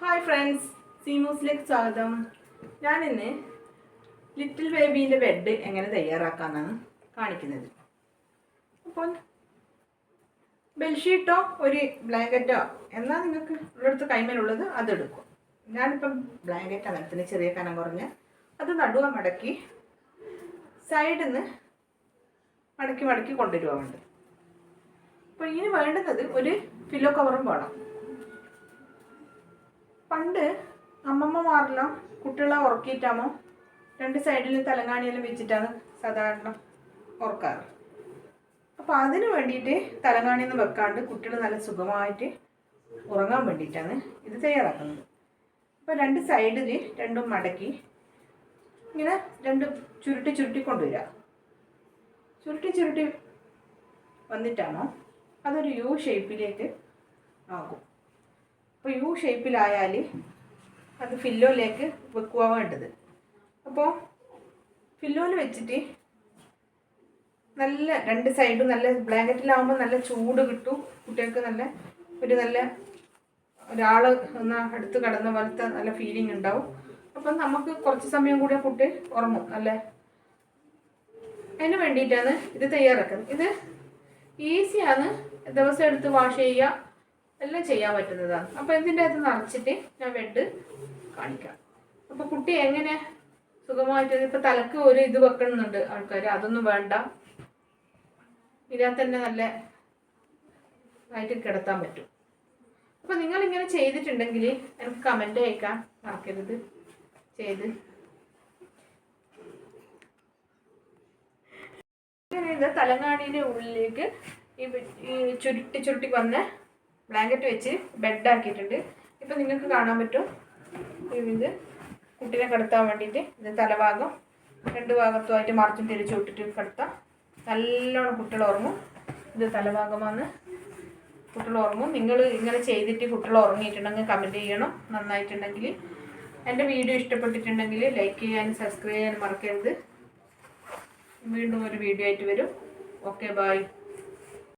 Hi friends സീമൂസിലേക്ക് സ്വാഗതം. ഞാൻ ഇന്ന് ലിറ്റിൽ ബേബീന്റെ ബെഡ് എങ്ങനെ തയ്യാറാക്കാമെന്നാണ് കാണിക്കുന്നത്. അപ്പോൾ ബെഡ്ഷീറ്റോ ഒരു ബ്ലാങ്കറ്റോ എന്നാൽ നിങ്ങൾക്ക് ഉള്ളിടത്ത് കൈമേലുള്ളത് അതെടുക്കും ഞാനിപ്പം ബ്ലാങ്കറ്റ് അങ്ങനത്തിന് ചെറിയ കനം കുറഞ്ഞ്. അത് നടുവ മടക്കി സൈഡിൽ നിന്ന് മടക്കി മടക്കി കൊണ്ടുവരുവാ വേണ്ടത്. അപ്പോൾ ഇനി വേണ്ടുന്നത് ഒരു പില്ലോ കവറും വേണം. പണ്ട് അമ്മമ്മമാരെല്ലാം കുട്ടികളെ ഉറക്കിയിട്ടാമോ രണ്ട് സൈഡിലും തലങ്ങാണിയെല്ലാം വെച്ചിട്ടാണ് സാധാരണ ഉറക്കാറ്. അപ്പോൾ അതിന് വേണ്ടിയിട്ട് തലങ്ങാണിയൊന്നും വെക്കാണ്ട് കുട്ടികൾ നല്ല സുഖമായിട്ട് ഉറങ്ങാൻ വേണ്ടിയിട്ടാണ് ഇത് തയ്യാറാക്കുന്നത്. അപ്പോൾ രണ്ട് സൈഡിൽ രണ്ടും മടക്കി ഇങ്ങനെ രണ്ട് ചുരുട്ടി ചുരുട്ടി കൊണ്ടുവരിക. ചുരുട്ടി ചുരുട്ടി വന്നിട്ടാണോ അതൊരു യു ഷേപ്പിലേക്ക് ആകും അപ്പോൾ യു ഷേപ്പിലായാൽ അത് ഫില്ലോയിലേക്ക് വെക്കുക വേണ്ടത്. അപ്പോൾ ഫില്ലോയിൽ വെച്ചിട്ട് നല്ല രണ്ട് സൈഡും നല്ല ബ്ലാങ്കറ്റിലാവുമ്പോൾ നല്ല ചൂട് കിട്ടും. കുട്ടികൾക്ക് നല്ല ഒരു നല്ല ഒരാൾ ഒന്ന് അടുത്ത് കടന്ന പോലത്തെ നല്ല ഫീലിംഗ് ഉണ്ടാവും. അപ്പം നമുക്ക് കുറച്ച് സമയം കൂടി കുട്ടി ഉറങ്ങും നല്ല അതിന് വേണ്ടിയിട്ടാണ് ഇത് തയ്യാറാക്കുന്നത്. ഇത് ഈസിയാണ് ദിവസം എടുത്ത് വാഷ് ചെയ്യുക. എല്ലാം ചെയ്യാൻ പറ്റുന്നതാണ് അപ്പോൾ ഇതിന്റെ അകത്ത് നിറച്ചിട്ട് ഞാൻ ബെഡ് കാണിക്കാം. അപ്പോൾ കുട്ടി എങ്ങനെ സുഖമായിട്ട് ഇപ്പൊ തലക്ക് ഒരു ഇത് വെക്കണമെന്നുണ്ട് ആൾക്കാർ അതൊന്നും വേണ്ട. ഇതിനകത്ത് തന്നെ നല്ല ആയിട്ട് കിടത്താൻ പറ്റും. അപ്പോൾ നിങ്ങൾ ഇങ്ങനെ ചെയ്തിട്ടുണ്ടെങ്കിൽ എനിക്ക് കമന്റ് അയക്കാൻ മറക്കരുത്. ചെയ്ത്. ഇങ്ങനെ ഇത് ഉള്ളിലേക്ക് ഈ ചുരുട്ടി ചുരുട്ടി വന്ന ബ്ലാങ്കറ്റ് വെച്ച് ബെഡാക്കിയിട്ടുണ്ട് ഇപ്പം നിങ്ങൾക്ക് കാണാൻ പറ്റും. ഇത് കുട്ടീനെ കിടത്താൻ വേണ്ടിയിട്ട് ഇത് തലഭാഗം രണ്ട് ഭാഗത്തുമായിട്ട് മറിച്ചും തിരിച്ചു വിട്ടിട്ട് കിടത്താം. നല്ലോണം കുട്ടികൾ ഉറങ്ങും. ഇത് തലഭാഗമാണ്. കുട്ടികൾ ഉറങ്ങും. നിങ്ങൾ ഇങ്ങനെ ചെയ്തിട്ട് കുട്ടികൾ ഉറങ്ങിയിട്ടുണ്ടെങ്കിൽ കമന്റ് ചെയ്യണം. നന്നായിട്ടുണ്ടെങ്കിൽ. എന്റെ വീഡിയോ ഇഷ്ടപ്പെട്ടിട്ടുണ്ടെങ്കിൽ ലൈക്ക് ചെയ്യാനും സബ്സ്ക്രൈബ് ചെയ്യാനും മറക്കരുത്. വീണ്ടും ഒരു വീഡിയോ ആയിട്ട് വരും. Okay bye